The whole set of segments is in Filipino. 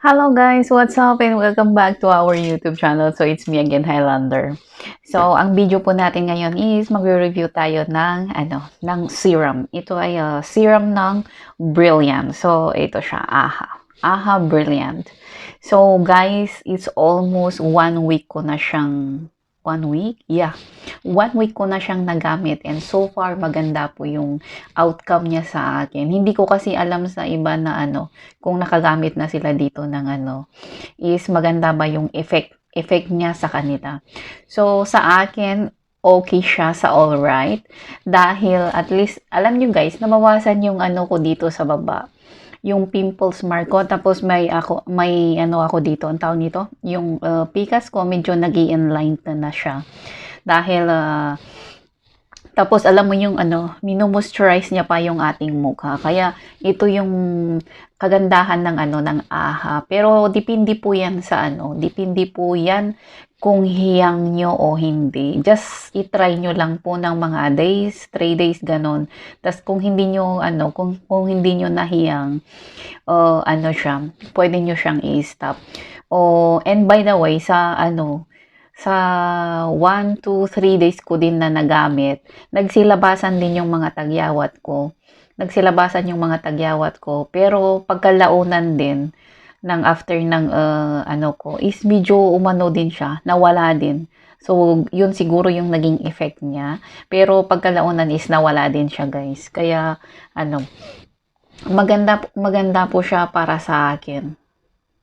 Hello guys, what's up and welcome back to our YouTube channel. So it's me again, Highlander. So ang video po natin ngayon is magre-review tayo ng ano, ng serum. Ito ay uh, serum ng Brilliant. So ito siya, AHA. AHA Brilliant. So guys, it's almost one week ko na siyang one week? Yeah. One week ko na siyang nagamit and so far maganda po yung outcome niya sa akin. Hindi ko kasi alam sa iba na ano, kung nakagamit na sila dito ng ano, is maganda ba yung effect effect niya sa kanila. So sa akin, okay siya sa all right dahil at least alam niyo guys, nabawasan yung ano ko dito sa baba yung pimples mark ko. Tapos may ako may ano ako dito, ang tawag nito, yung uh, pikas ko medyo nag-i-enlighten na siya. Dahil uh, tapos alam mo yung ano, minomoisturize niya pa yung ating mukha. Kaya ito yung kagandahan ng ano ng AHA. Pero depende po 'yan sa ano, depende po 'yan kung hiyang nyo o hindi. Just i-try nyo lang po ng mga days, 3 days, ganon. Tapos kung hindi nyo, ano, kung, kung hindi nyo nahiyang, uh, ano siya, pwede nyo siyang i-stop. Oh, and by the way, sa ano, sa 1 to 3 days ko din na nagamit, nagsilabasan din yung mga tagyawat ko. Nagsilabasan yung mga tagyawat ko. Pero pagkalaunan din, ng after ng uh, ano ko is medyo umano din siya, nawala din. So, yun siguro yung naging effect niya. Pero pagkalaunan is nawala din siya, guys. Kaya, ano, maganda, maganda po siya para sa akin.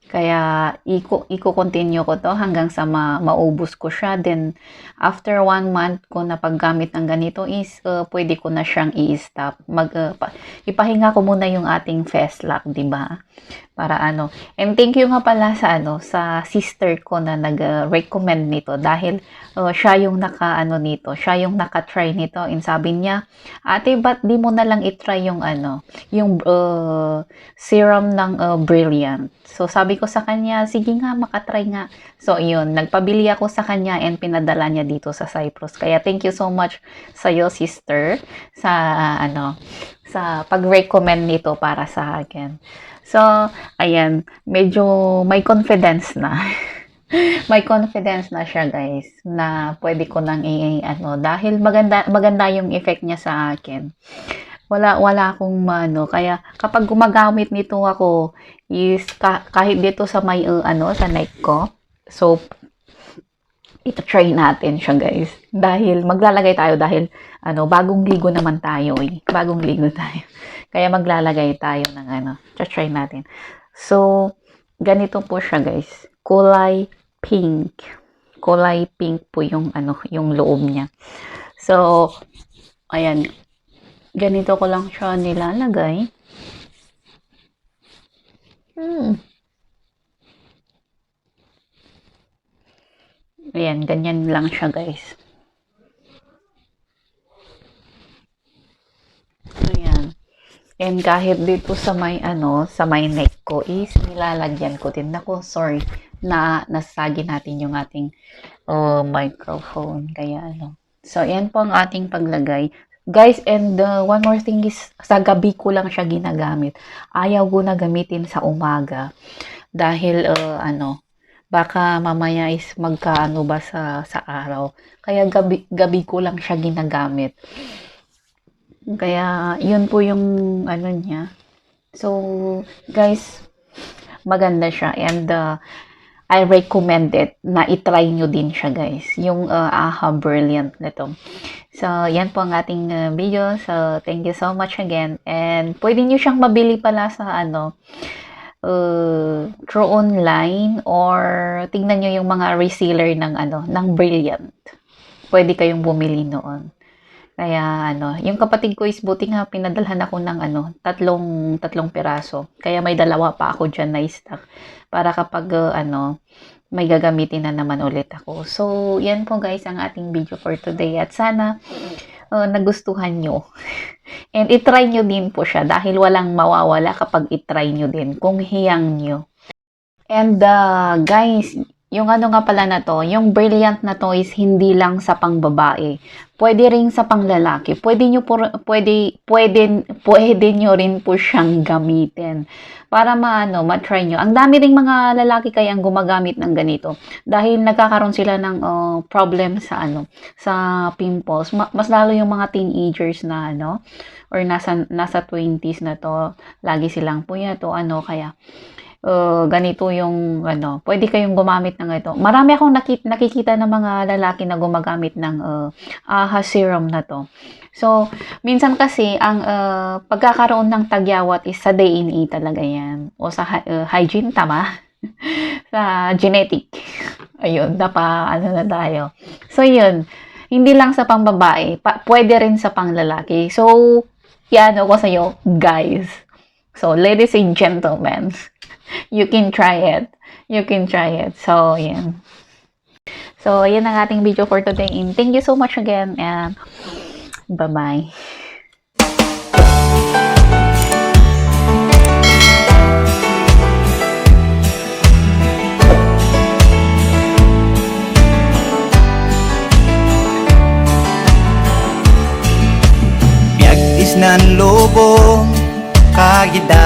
Kaya, iko, iko-continue ko to hanggang sa ma, maubos ko siya. Then, after one month ko na paggamit ng ganito is, uh, pwede ko na siyang i-stop. Mag, uh, pa, ipahinga ko muna yung ating fast lock, di ba? Para ano. And thank you nga pala sa ano, sa sister ko na nag-recommend nito dahil uh, siya yung naka ano nito, siya yung naka-try nito. And sabi niya, "Ate, ba't di mo na lang i-try yung ano, yung uh, serum ng uh, Brilliant?" So sabi ko sa kanya, "Sige nga, makatry nga." So yun, nagpabili ako sa kanya and pinadala niya dito sa Cyprus. Kaya thank you so much sa iyo, sister, sa ano, sa pag-recommend nito para sa akin. So, ayan, medyo may confidence na. may confidence na siya, guys, na pwede ko nang i ano dahil maganda maganda yung effect niya sa akin. Wala wala akong ano, kaya kapag gumagamit nito ako is kahit dito sa may uh, ano sa neck ko. So ito try natin siya, guys. Dahil maglalagay tayo dahil ano, bagong ligo naman tayo, eh. Bagong ligo tayo. Kaya maglalagay tayo ng ano, try natin. So, ganito po siya guys. Kulay pink. Kulay pink po yung ano, yung loob niya. So, ayan. Ganito ko lang siya nilalagay. Hmm. Ayan, ganyan lang siya guys. And kahit dito sa may ano, sa may neck ko is nilalagyan ko din. Nako, sorry, na nasagi natin yung ating uh, microphone. Kaya ano. So, yan po ang ating paglagay. Guys, and uh, one more thing is, sa gabi ko lang siya ginagamit. Ayaw ko na gamitin sa umaga. Dahil, uh, ano, baka mamaya is magkaano ba sa, sa araw. Kaya gabi, gabi ko lang siya ginagamit. Kaya, yun po yung ano niya. So, guys, maganda siya. And, uh, I recommend it na itry nyo din siya, guys. Yung uh, AHA Brilliant nito. So, yan po ang ating uh, video. So, thank you so much again. And, pwede nyo siyang mabili pala sa ano, uh, through online or tingnan nyo yung mga reseller ng ano, ng Brilliant. Pwede kayong bumili noon. Kaya ano, yung kapatid ko is buti nga pinadalhan ako ng ano, tatlong tatlong piraso. Kaya may dalawa pa ako diyan na stock para kapag uh, ano, may gagamitin na naman ulit ako. So, yan po guys ang ating video for today at sana uh, nagustuhan nyo. And itry nyo din po siya dahil walang mawawala kapag itry nyo din kung hiyang nyo. And uh, guys, yung ano nga pala na to, yung brilliant na to is hindi lang sa pangbabae. Pwede rin sa panglalaki. Pwede nyo po, pwede, pwede, pwede nyo rin po siyang gamitin. Para maano, matry nyo. Ang dami ring mga lalaki kaya gumagamit ng ganito. Dahil nagkakaroon sila ng uh, problem sa ano, sa pimples. Ma- mas lalo yung mga teenagers na ano, or nasa, nasa 20s na to, lagi silang puyat o ano, kaya uh, ganito yung ano, pwede kayong gumamit ng ito. Marami akong nakit, nakikita ng mga lalaki na gumagamit ng uh, AHA serum na to. So, minsan kasi ang uh, pagkakaroon ng tagyawat is sa DNA talaga yan. O sa uh, hygiene, tama? sa genetic. Ayun, napa, ano na tayo. So, yun. Hindi lang sa pangbabae, pa, pwede rin sa panglalaki. So, yan ako sa'yo, guys. So, ladies and gentlemen, you can try it. You can try it. So, yan. So, yan ang ating video for today. And thank you so much again. And bye-bye. Ng lobo, kagida